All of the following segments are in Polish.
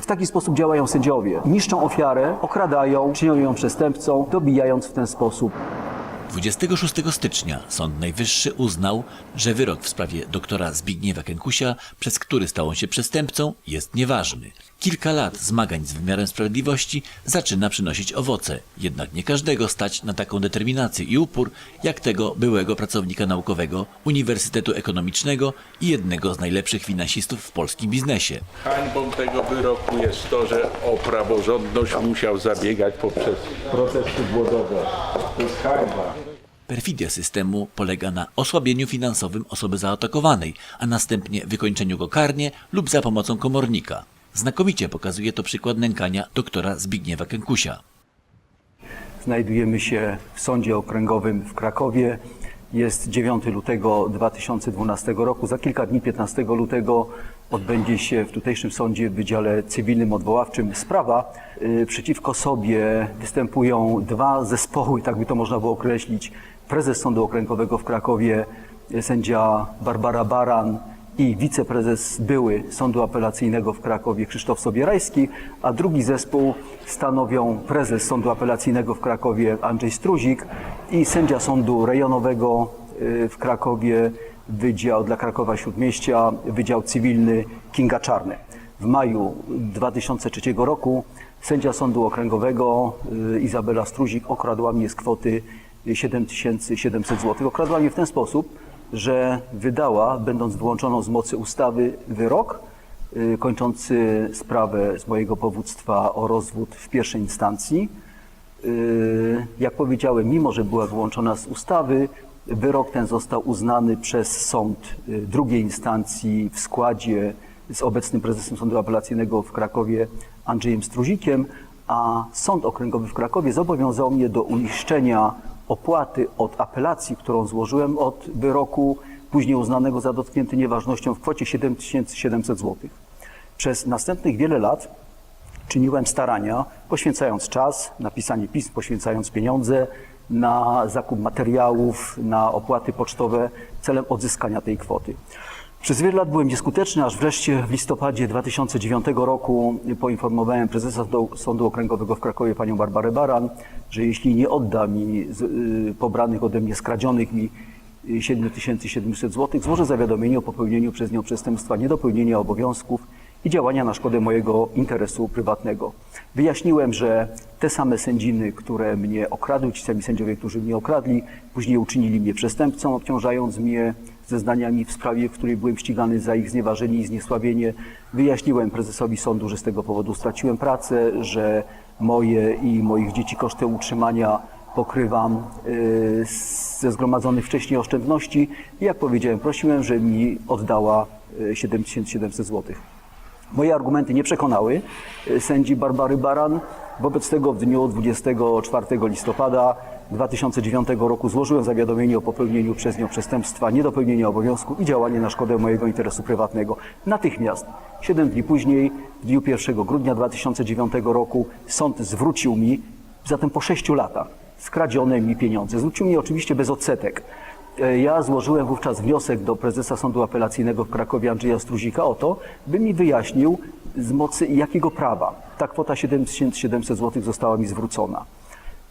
W taki sposób działają sędziowie. Niszczą ofiarę, okradają, czynią ją przestępcą, dobijając w ten sposób 26 stycznia Sąd Najwyższy uznał, że wyrok w sprawie doktora Zbigniewa Kękusia, przez który stał on się przestępcą, jest nieważny. Kilka lat zmagań z wymiarem sprawiedliwości zaczyna przynosić owoce, jednak nie każdego stać na taką determinację i upór, jak tego byłego pracownika naukowego Uniwersytetu Ekonomicznego i jednego z najlepszych finansistów w polskim biznesie. Hańbą tego wyroku jest to, że o praworządność musiał zabiegać poprzez protesty głodowe. To jest hańba. Perfidia systemu polega na osłabieniu finansowym osoby zaatakowanej, a następnie wykończeniu go karnie lub za pomocą komornika. Znakomicie pokazuje to przykład nękania doktora Zbigniewa Kękusia. Znajdujemy się w Sądzie Okręgowym w Krakowie. Jest 9 lutego 2012 roku. Za kilka dni, 15 lutego, odbędzie się w tutejszym sądzie w Wydziale Cywilnym Odwoławczym sprawa. Y, Przeciwko sobie występują dwa zespoły, tak by to można było określić. Prezes Sądu Okręgowego w Krakowie, y, sędzia Barbara Baran i wiceprezes były Sądu Apelacyjnego w Krakowie Krzysztof Sobierajski, a drugi zespół stanowią prezes Sądu Apelacyjnego w Krakowie Andrzej Struzik i sędzia Sądu Rejonowego y, w Krakowie Wydział dla Krakowa Śródmieścia, Wydział Cywilny Kinga Czarny. W maju 2003 roku sędzia Sądu Okręgowego y, Izabela Struzik okradła mnie z kwoty 7700 zł. Okradła mnie w ten sposób, że wydała, będąc wyłączoną z mocy ustawy, wyrok y, kończący sprawę z mojego powództwa o rozwód w pierwszej instancji. Y, Jak powiedziałem, mimo że była wyłączona z ustawy, wyrok ten został uznany przez sąd y, drugiej instancji w składzie z obecnym prezesem Sądu Apelacyjnego w Krakowie Andrzejem Struzikiem, a Sąd Okręgowy w Krakowie zobowiązał mnie do uiszczenia opłaty od apelacji, którą złożyłem od wyroku później uznanego za dotknięty nieważnością w kwocie 7700 zł. Przez następnych wiele lat czyniłem starania, poświęcając czas na pisanie pism, poświęcając pieniądze na zakup materiałów, na opłaty pocztowe celem odzyskania tej kwoty. Przez wiele lat byłem nieskuteczny, aż wreszcie w listopadzie 2009 roku poinformowałem prezesa Sądu Okręgowego w Krakowie panią Barbarę Baran, że jeśli nie odda mi y, pobranych ode mnie, skradzionych mi y, 7700 zł, złożę zawiadomienie o popełnieniu przez nią przestępstwa niedopełnienia obowiązków i działania na szkodę mojego interesu prywatnego. Wyjaśniłem, że te same sędziny, które mnie okradły, ci sami sędziowie, którzy mnie okradli, później uczynili mnie przestępcą, obciążając mnie zeznaniami w sprawie, w której byłem ścigany za ich znieważenie i zniesławienie. Wyjaśniłem prezesowi sądu, że z tego powodu straciłem pracę, że moje i moich dzieci koszty utrzymania pokrywam y, ze zgromadzonych wcześniej oszczędności jak powiedziałem, prosiłem, że mi oddała y, 7700 złotych. Moje argumenty nie przekonały e, sędzi Barbary Baran. Wobec tego w dniu 24 listopada 2009 roku złożyłem zawiadomienie o popełnieniu przez nią przestępstwa niedopełnienia obowiązku i działanie na szkodę mojego interesu prywatnego. Natychmiast, 7 dni później, w dniu 1 grudnia 2009 roku sąd zwrócił mi, zatem po 6 latach, skradzione mi pieniądze. Zwrócił mi oczywiście bez odsetek. E, Ja złożyłem wówczas wniosek do prezesa Sądu Apelacyjnego w Krakowie Andrzeja Struzika o to, by mi wyjaśnił z mocy jakiego prawa ta kwota 7700 zł została mi zwrócona.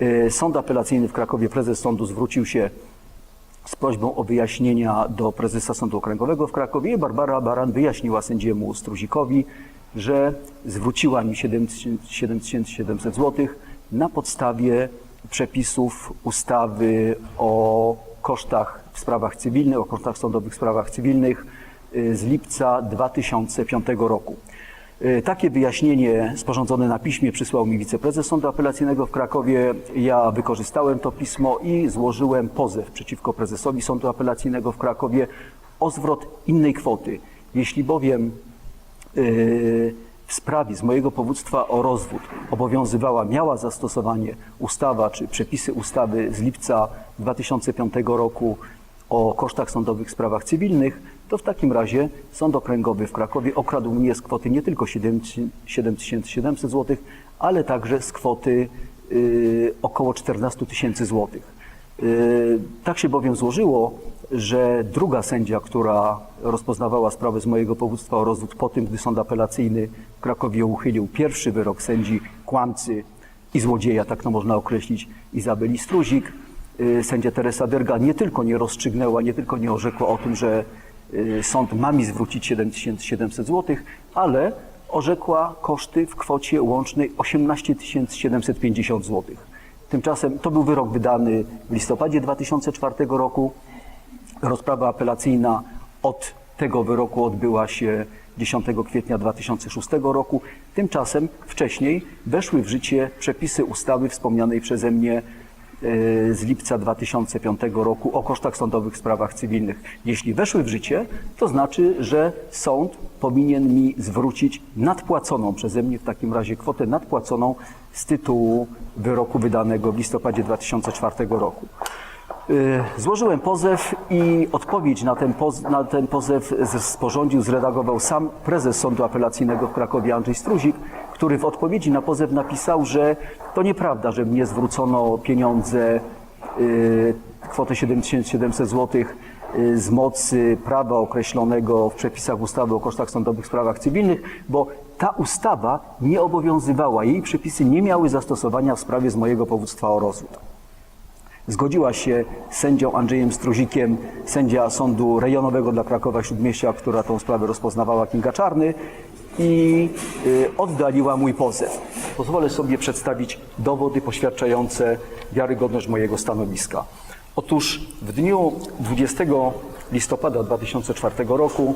E, Sąd Apelacyjny w Krakowie, prezes sądu zwrócił się z prośbą o wyjaśnienia do prezesa Sądu Okręgowego w Krakowie Barbara Baran wyjaśniła sędziemu Struzikowi, że zwróciła mi 7700 zł na podstawie przepisów ustawy o kosztach w sprawach cywilnych, o kosztach sądowych w sprawach cywilnych y, z lipca 2005 roku. Y, Takie wyjaśnienie sporządzone na piśmie przysłał mi wiceprezes Sądu Apelacyjnego w Krakowie. Ja wykorzystałem to pismo i złożyłem pozew przeciwko prezesowi Sądu Apelacyjnego w Krakowie o zwrot innej kwoty. Jeśli bowiem yy, w sprawie z mojego powództwa o rozwód obowiązywała, miała zastosowanie ustawa czy przepisy ustawy z lipca 2005 roku o kosztach sądowych w sprawach cywilnych, to w takim razie Sąd Okręgowy w Krakowie okradł mnie z kwoty nie tylko 7700 zł, ale także z kwoty yy, około 14 tysięcy złotych. Yy, Tak się bowiem złożyło, że druga sędzia, która rozpoznawała sprawę z mojego powództwa o rozwód po tym, gdy sąd apelacyjny w Krakowie uchylił pierwszy wyrok sędzi kłamcy i złodzieja, tak to można określić, Izabeli Struzik, y, sędzia Teresa Derga nie tylko nie rozstrzygnęła, nie tylko nie orzekła o tym, że y, sąd ma mi zwrócić 7700 zł, ale orzekła koszty w kwocie łącznej 18 750 zł. Tymczasem to był wyrok wydany w listopadzie 2004 roku. Rozprawa apelacyjna od tego wyroku odbyła się 10 kwietnia 2006 roku. Tymczasem wcześniej weszły w życie przepisy ustawy wspomnianej przeze mnie e, z lipca 2005 roku o kosztach sądowych w sprawach cywilnych. Jeśli weszły w życie, to znaczy, że sąd powinien mi zwrócić nadpłaconą przeze mnie w takim razie kwotę nadpłaconą z tytułu wyroku wydanego w listopadzie 2004 roku. Y, Złożyłem pozew i odpowiedź na ten, poz, na ten pozew sporządził, zredagował sam prezes Sądu Apelacyjnego w Krakowie Andrzej Struzik, który w odpowiedzi na pozew napisał, że to nieprawda, że mnie zwrócono pieniądze, y, kwotę 7700 zł y, z mocy prawa określonego w przepisach ustawy o kosztach sądowych w sprawach cywilnych, bo ta ustawa nie obowiązywała, jej przepisy nie miały zastosowania w sprawie z mojego powództwa o rozwód. Zgodziła się z sędzią Andrzejem Struzikiem, sędzia Sądu Rejonowego dla Krakowa Śródmieścia, która tą sprawę rozpoznawała Kinga Czarny i y, oddaliła mój pozew. Pozwolę sobie przedstawić dowody poświadczające wiarygodność mojego stanowiska. Otóż w dniu 20 listopada 2004 roku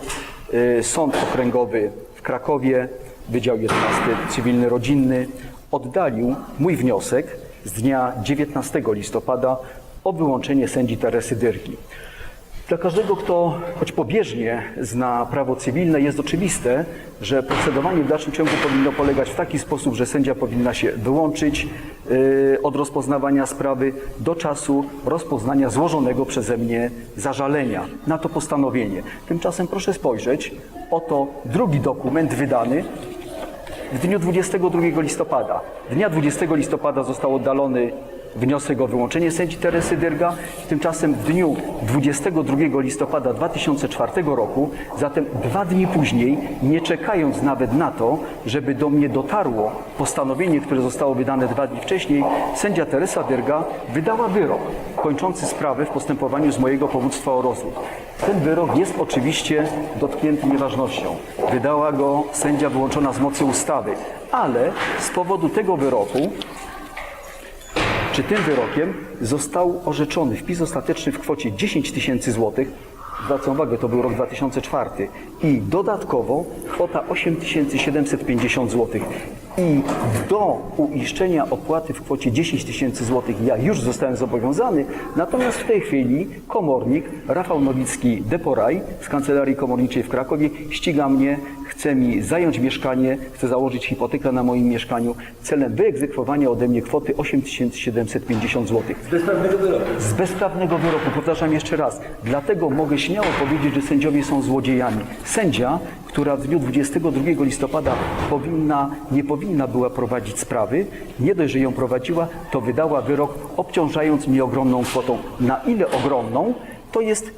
y, Sąd Okręgowy w Krakowie, Wydział 11 Cywilny Rodzinny, oddalił mój wniosek z dnia 19 listopada o wyłączenie sędzi Teresy Dyrki. Dla każdego, kto choć pobieżnie zna prawo cywilne, jest oczywiste, że procedowanie w dalszym ciągu powinno polegać w taki sposób, że sędzia powinna się wyłączyć yy, od rozpoznawania sprawy do czasu rozpoznania złożonego przeze mnie zażalenia na to postanowienie. Tymczasem proszę spojrzeć, oto drugi dokument wydany w dniu 22 listopada. Dnia 20 listopada został oddalony wniosek o wyłączenie sędzi Teresy Dyrga. Tymczasem w dniu 22 listopada 2004 roku, zatem dwa dni później, nie czekając nawet na to, żeby do mnie dotarło postanowienie, które zostało wydane dwa dni wcześniej, sędzia Teresa Dyrga wydała wyrok kończący sprawę w postępowaniu z mojego powództwa o rozwód. Ten wyrok jest oczywiście dotknięty nieważnością. Wydała go sędzia wyłączona z mocy ustawy, ale z powodu tego wyroku czy tym wyrokiem został orzeczony wpis ostateczny w kwocie 10 tysięcy złotych. Zwracam uwagę, to był rok 2004 i dodatkowo kwota 8750 złotych. I do uiszczenia opłaty w kwocie 10 tysięcy złotych ja już zostałem zobowiązany, natomiast w tej chwili komornik Rafał Nowicki Deporaj z Kancelarii Komorniczej w Krakowie ściga mnie, chce mi zająć mieszkanie, chce założyć hipotekę na moim mieszkaniu celem wyegzekwowania ode mnie kwoty 8750 zł. Z bezprawnego wyroku. Z bezprawnego wyroku, powtarzam jeszcze raz, dlatego mogę śmiało powiedzieć, że sędziowie są złodziejami. Sędzia, która w dniu 22 listopada powinna, nie powinna była prowadzić sprawy, nie dość, że ją prowadziła, to wydała wyrok obciążając mnie ogromną kwotą. Na ile ogromną? To jest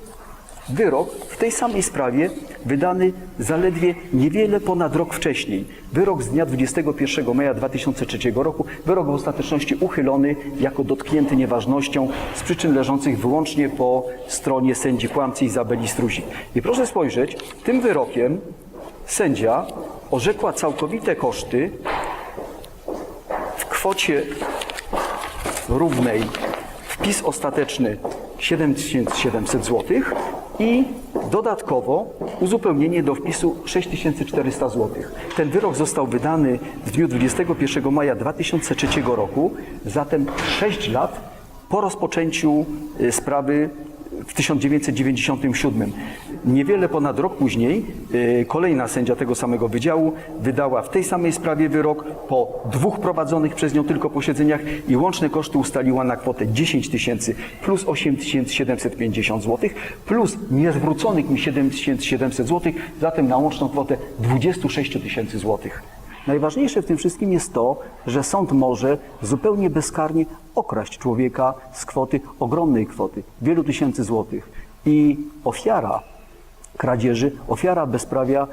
wyrok w tej samej sprawie wydany zaledwie niewiele ponad rok wcześniej. Wyrok z dnia 21 maja 2003 roku, wyrok w ostateczności uchylony jako dotknięty nieważnością z przyczyn leżących wyłącznie po stronie sędzi kłamcy Izabeli Struzik. I proszę spojrzeć, tym wyrokiem sędzia orzekła całkowite koszty w kwocie równej wpis ostateczny 7700 zł i dodatkowo uzupełnienie do wpisu 6400 zł. Ten wyrok został wydany w dniu 21 maja 2003 roku, zatem 6 lat po rozpoczęciu y, sprawy w 1997. Niewiele ponad rok później y, kolejna sędzia tego samego wydziału wydała w tej samej sprawie wyrok po dwóch prowadzonych przez nią tylko posiedzeniach i łączne koszty ustaliła na kwotę 10 tysięcy plus 8750 zł plus niezwróconych mi 7700 zł, zatem na łączną kwotę 26 tysięcy złotych. Najważniejsze w tym wszystkim jest to, że sąd może zupełnie bezkarnie okraść człowieka z kwoty, ogromnej kwoty, wielu tysięcy złotych. I ofiara kradzieży, ofiara bezprawia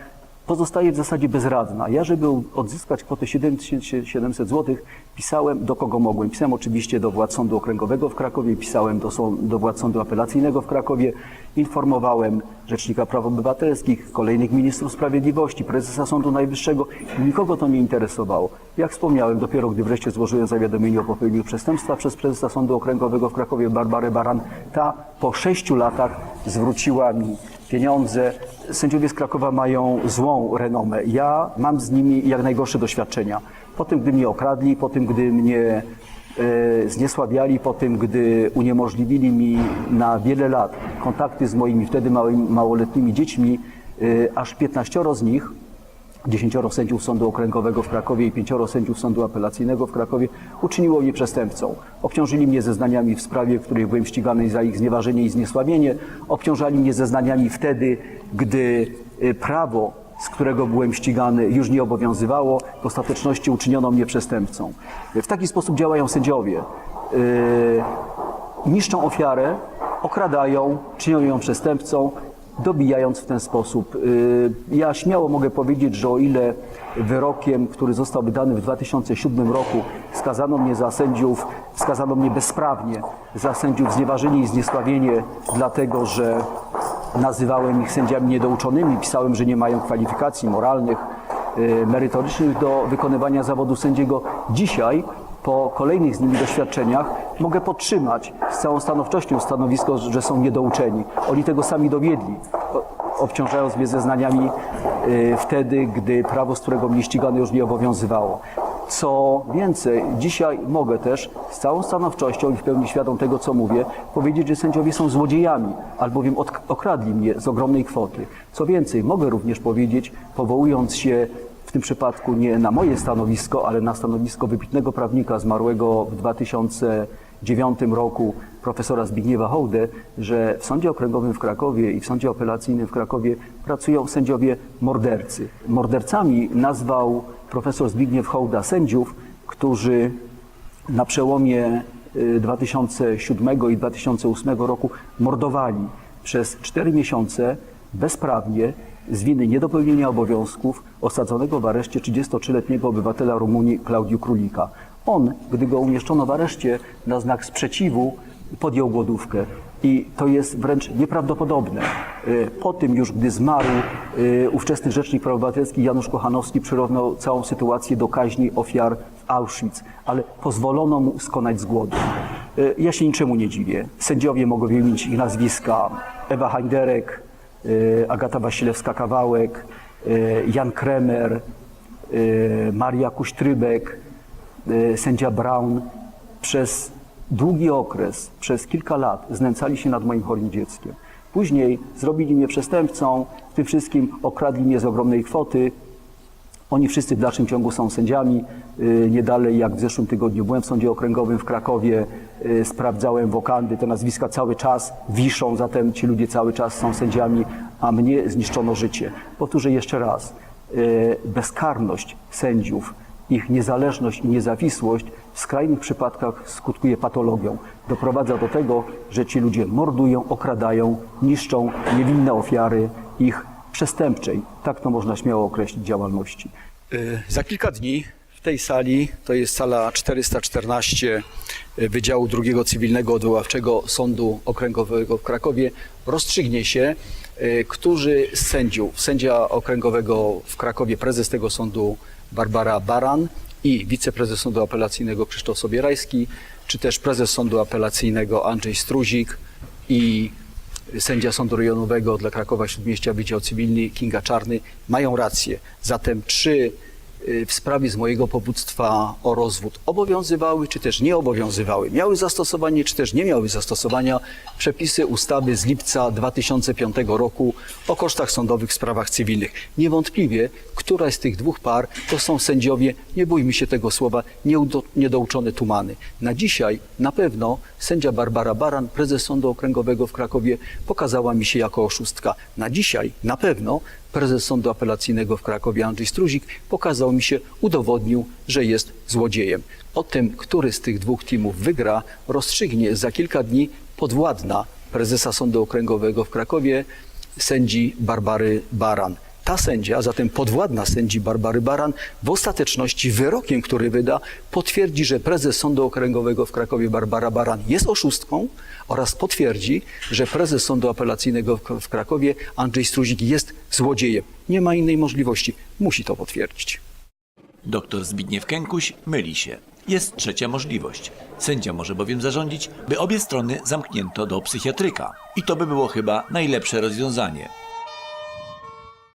pozostaje w zasadzie bezradna. Ja, żeby odzyskać kwotę 7700 zł, pisałem do kogo mogłem. Pisałem oczywiście do władz Sądu Okręgowego w Krakowie, pisałem do, do władz Sądu Apelacyjnego w Krakowie, informowałem Rzecznika Praw Obywatelskich, kolejnych ministrów sprawiedliwości, prezesa Sądu Najwyższego. Nikogo to nie interesowało. Jak wspomniałem, dopiero gdy wreszcie złożyłem zawiadomienie o popełnieniu przestępstwa przez prezesa Sądu Okręgowego w Krakowie Barbarę Baran, ta po sześciu latach zwróciła mi pieniądze. Sędziowie z Krakowa mają złą renomę. Ja mam z nimi jak najgorsze doświadczenia. Po tym, gdy mnie okradli, po tym, gdy mnie e, zniesławiali, po tym, gdy uniemożliwili mi na wiele lat kontakty z moimi wtedy małymi, małoletnimi dziećmi, e, aż 15 z nich 10 sędziów Sądu Okręgowego w Krakowie i 5 sędziów Sądu Apelacyjnego w Krakowie uczyniło mnie przestępcą. Obciążyli mnie zeznaniami w sprawie, w której byłem ścigany za ich znieważenie i zniesławienie. Obciążali mnie zeznaniami wtedy, gdy y, prawo, z którego byłem ścigany, już nie obowiązywało. W ostateczności uczyniono mnie przestępcą. W taki sposób działają sędziowie. Y, niszczą ofiarę, okradają, czynią ją przestępcą, dobijając w ten sposób. Y, Ja śmiało mogę powiedzieć, że o ile wyrokiem, który został wydany w 2007 roku, skazano mnie za sędziów, skazano mnie bezprawnie za sędziów znieważenie i zniesławienie, dlatego że nazywałem ich sędziami niedouczonymi, pisałem, że nie mają kwalifikacji moralnych, y, merytorycznych do wykonywania zawodu sędziego. Dzisiaj po kolejnych z nimi doświadczeniach mogę podtrzymać z całą stanowczością stanowisko, że są niedouczeni. Oni tego sami dowiedli, obciążając mnie zeznaniami y, wtedy, gdy prawo, z którego mnie ścigano, już nie obowiązywało. Co więcej, dzisiaj mogę też z całą stanowczością i w pełni świadom tego, co mówię, powiedzieć, że sędziowie są złodziejami, albowiem okradli mnie z ogromnej kwoty. Co więcej, mogę również powiedzieć, powołując się tym przypadku nie na moje stanowisko, ale na stanowisko wybitnego prawnika zmarłego w 2009 roku profesora Zbigniewa Hołdę, że w Sądzie Okręgowym w Krakowie i w Sądzie Apelacyjnym w Krakowie pracują sędziowie mordercy. Mordercami nazwał profesor Zbigniew Hołda sędziów, którzy na przełomie y, 2007 i 2008 roku mordowali przez 4 miesiące bezprawnie z winy niedopełnienia obowiązków osadzonego w areszcie 33-letniego obywatela Rumunii Klaudiu Królika. On, gdy go umieszczono w areszcie na znak sprzeciwu, podjął głodówkę. I to jest wręcz nieprawdopodobne. Y, Po tym już, gdy zmarł y, ówczesny Rzecznik Praw Obywatelskich Janusz Kochanowski przyrównał całą sytuację do kaźni ofiar w Auschwitz, ale pozwolono mu skonać z głodu. Y, Ja się niczemu nie dziwię. Sędziowie mogą wymienić ich nazwiska. Ewa Hajderek, y, Agata Wasilewska-Kawałek, y, Jan Kremer, y, Maria Kuśtrybek, y, sędzia Brown przez długi okres, przez kilka lat znęcali się nad moim chorim dzieckiem. Później zrobili mnie przestępcą, w tym wszystkim okradli mnie z ogromnej kwoty. Oni wszyscy w dalszym ciągu są sędziami. Y, Nie dalej jak w zeszłym tygodniu byłem w sądzie okręgowym w Krakowie, y, sprawdzałem wokandy, te nazwiska cały czas wiszą, zatem ci ludzie cały czas są sędziami, a mnie zniszczono życie. Powtórzę jeszcze raz, y, bezkarność sędziów, ich niezależność i niezawisłość w skrajnych przypadkach skutkuje patologią. Doprowadza do tego, że ci ludzie mordują, okradają, niszczą niewinne ofiary ich przestępczej, tak to można śmiało określić, działalności. Za kilka dni tej sali, to jest sala 414 Wydziału II Cywilnego Odwoławczego Sądu Okręgowego w Krakowie, rozstrzygnie się, y, którzy z sędziów, sędzia okręgowego w Krakowie, prezes tego sądu Barbara Baran i wiceprezes sądu apelacyjnego Krzysztof Sobierajski, czy też prezes sądu apelacyjnego Andrzej Struzik i sędzia Sądu Rejonowego dla Krakowa Śródmieścia Wydział Cywilny Kinga Czarny mają rację. Zatem czy y, w sprawie z mojego powództwa o rozwód obowiązywały, czy też nie obowiązywały? Miały zastosowanie, czy też nie miały zastosowania przepisy ustawy z lipca 2005 roku o kosztach sądowych w sprawach cywilnych. Niewątpliwie któraś z tych dwóch par to są sędziowie, nie bójmy się tego słowa, niedouczone tumany. Na dzisiaj na pewno sędzia Barbara Baran, prezes Sądu Okręgowego w Krakowie, pokazała mi się jako oszustka. Na dzisiaj na pewno prezes Sądu Apelacyjnego w Krakowie Andrzej Struzik pokazał mi się, udowodnił, że jest złodziejem. O tym, który z tych dwóch teamów wygra, rozstrzygnie za kilka dni podwładna prezesa Sądu Okręgowego w Krakowie, sędzi Barbary Baran. Ta sędzia, a zatem podwładna sędzi Barbary Baran, w ostateczności wyrokiem, który wyda, potwierdzi, że prezes Sądu Okręgowego w Krakowie Barbara Baran jest oszustką oraz potwierdzi, że prezes Sądu Apelacyjnego w- Krakowie Andrzej Struzik jest złodziejem. Nie ma innej możliwości. Musi to potwierdzić. Doktor Zbigniew Kękuś myli się. Jest trzecia możliwość. Sędzia może bowiem zarządzić, by obie strony zamknięto do psychiatryka. I to by było chyba najlepsze rozwiązanie.